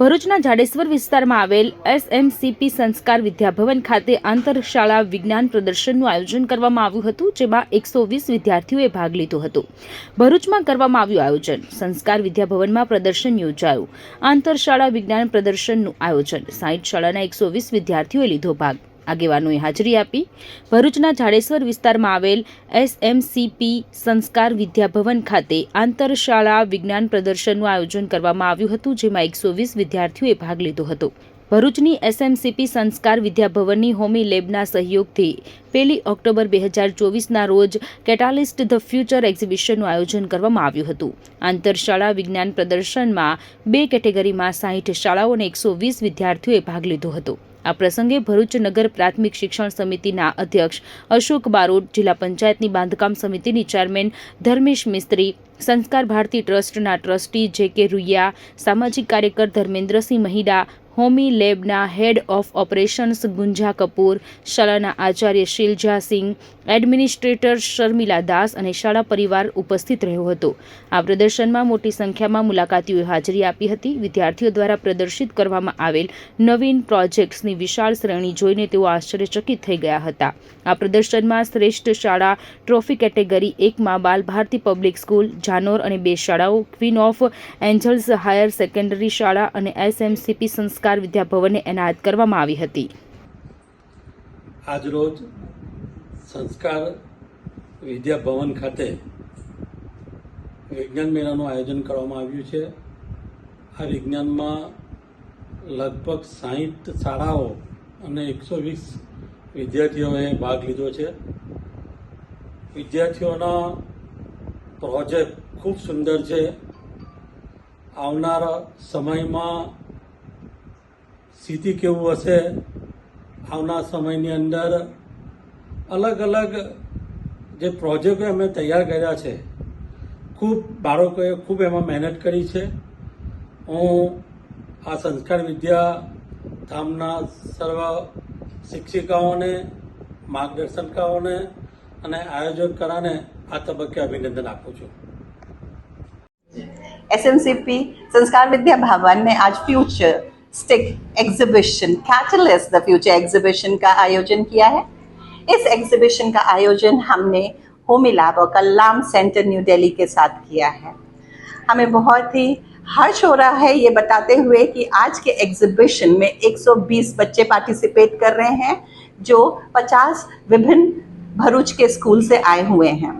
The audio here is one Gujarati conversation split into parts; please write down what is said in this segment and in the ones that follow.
ભરૂચના જાડેશ્વર વિસ્તારમાં આવેલ એસએમસીપી સંસ્કાર વિદ્યાભવન ખાતે આંતરશાળા વિજ્ઞાન પ્રદર્શનનું આયોજન કરવામાં આવ્યું હતું, જેમાં એકસો વીસ વિદ્યાર્થીઓએ ભાગ લીધો હતો. ભરૂચમાં કરવામાં આવ્યું આયોજન. સંસ્કાર વિદ્યાભવનમાં પ્રદર્શન યોજાયું. આંતરશાળા વિજ્ઞાન પ્રદર્શનનું આયોજન. સાહીઠ શાળાના એકસો વીસ વિદ્યાર્થીઓએ લીધો ભાગ. આગેવાનોએ હાજરી આપી. ભરૂચના જાડેશ્વર વિસ્તારમાં આવેલ એસએમસીપી સંસ્કાર વિદ્યાભવન ખાતે આંતરશાળા વિજ્ઞાન પ્રદર્શનનું આયોજન કરવામાં આવ્યું હતું, જેમાં એકસો વીસ વિદ્યાર્થીઓએ ભાગ લીધો હતો. ભરૂચની એસએમસીપી સંસ્કાર વિદ્યાભવનની હોમી લેબના સહયોગથી પહેલી ઓક્ટોબર બે હજાર ચોવીસના રોજ કેટાલિસ્ટ ધ ફ્યુચર એક્ઝિબિશનનું આયોજન કરવામાં આવ્યું હતું. આંતરશાળા વિજ્ઞાન પ્રદર્શનમાં બે કેટેગરીમાં સાહીઠ શાળાઓ અને એકસો વીસ વિદ્યાર્થીઓએ ભાગ લીધો હતો. આ પ્રસંગે ભરૂચ નગર પ્રાથમિક શિક્ષણ સમિતિના અધ્યક્ષ અશોક બારોટ જિલ્લા પંચાયતની બાંધકામ સમિતિની ચેરમેન ધર્મેશ મિસ્ત્રી સંસ્કાર ભારતી ટ્રસ્ટના ટ્રસ્ટી જે કે રૂયા સામાજિક કાર્યકર Dharmendrasinh Mahida, Homi લેબના head of operations Gunja Kapoor, શાળાના આચાર્ય શિલજા સિંહ, એડમિનિસ્ટ્રેટર શર્મિલા દાસ અને શાળા પરિવાર ઉપસ્થિત રહ્યો હતો. આ પ્રદર્શનમાં મોટી સંખ્યામાં મુલાકાતીઓએ હાજરી આપી હતી. વિદ્યાર્થીઓ દ્વારા પ્રદર્શિત કરવામાં આવેલ નવીન પ્રોજેક્ટ્સની વિશાળ શ્રેણી જોઈને તેઓ આશ્ચર્યચકિત થઈ ગયા હતા. આ પ્રદર્શનમાં શ્રેષ્ઠ શાળા ટ્રોફી કેટેગરી એકમાં બાલ ભારતી પબ્લિક સ્કૂલ જાનોર અને બે શાળાઓ queen of angels higher secondary શાળા અને એસએમસીપી સંસ્કાર વિદ્યાભવનને એનાયત કરવામાં આવી હતી. આજરોજ સંસ્કાર વિદ્યાભવન ખાતે વિજ્ઞાન મેળાનું આયોજન કરવામાં આવ્યું છે. આ વિજ્ઞાનમાં લગભગ સાહીઠ શાળાઓ અને એકસો વીસ વિદ્યાર્થીઓએ ભાગ લીધો છે. વિદ્યાર્થીઓના પ્રોજેક્ટ ખૂબ સુંદર છે. આવનારા સમયમાં સ્થિતિ કેવું હશે? આવનાર સમયની અંદર અલગ અલગ જે પ્રોજેક્ટો અમે તૈયાર કર્યા છે, ખૂબ બાળકોએ ખૂબ એમાં મહેનત કરી છે. હું આ સંસ્કાર વિદ્યા ધામના સર્વ શિક્ષિકાઓને માર્ગદર્શનકાઓને અને આયોજકોને આ તબક્કે અભિનંદન આપું છું एसएमसीपी संस्कार विद्या भवन ने आज future stick exhibition catalyst the future exhibition का आयोजन किया है इस एग्जीबिशन का आयोजन हमने होमी लैब और कल्लाम सेंटर न्यू दिल्ली के साथ किया है हमें बहुत ही हर्ष हो रहा है ये बताते हुए कि आज के एग्जीबिशन में 120 बच्चे पार्टिसिपेट कर रहे हैं जो 50 विभिन्न भरूच के स्कूल से आए हुए हैं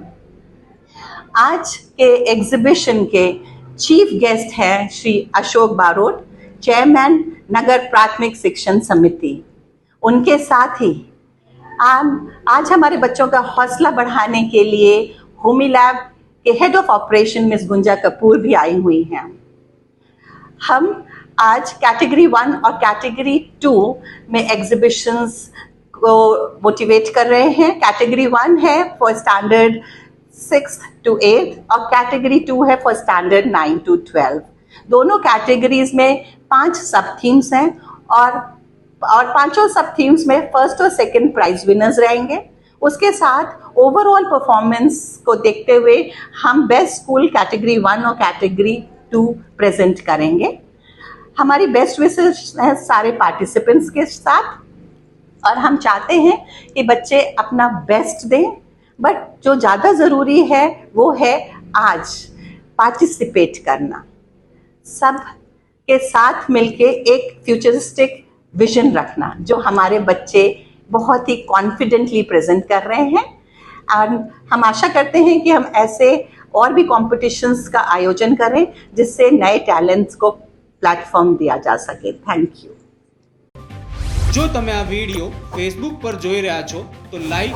आज के एग्जीबिशन के चीफ गेस्ट हैं श्री अशोक बारोट चेयरमैन नगर प्राथमिक शिक्षण समिति। उनके साथ ही आम, आज हमारे बच्चों का हौसला बढ़ाने के लिए होमी लैब के head of operation miss Gunja Kapoor भी आई हुई हैं। हम आज कैटेगरी वन और कैटेगरी टू में एग्जीबिशंस को मोटिवेट कर रहे हैं। कैटेगरी वन है for standard six to eight और कैटेगरी टू है for standard nine to twelve दोनों कैटेगरीज में पाँच सब थीम्स हैं और और पाँचों सब थीम्स में फ़र्स्ट और सेकंड प्राइज विनर्स रहेंगे। उसके साथ ओवरऑल परफॉर्मेंस को देखते हुए हम बेस्ट स्कूल कैटेगरी वन और कैटेगरी टू प्रेजेंट करेंगे। हमारी बेस्ट विशेष है सारे पार्टिसिपेंट्स के साथ। और हम चाहते हैं कि बच्चे अपना बेस्ट दें। बट जो ज़्यादा ज़रूरी है वो है आज पार्टिसिपेट करना सब के साथ मिलके एक फ्यूचरिस्टिक विजन रखना जो हमारे बच्चे बहुत ही कॉन्फिडेंटली प्रेजेंट कर रहे हैं और हम आशा करते हैं कि हम ऐसे और भी कॉम्पिटिशन्स का आयोजन करें जिससे नए टैलेंट्स को प्लेटफॉर्म दिया जा सके थैंक यू જો તમે આ વિડીયો ફેસબુક પર જોઈ રહ્યા છો તો લાઈક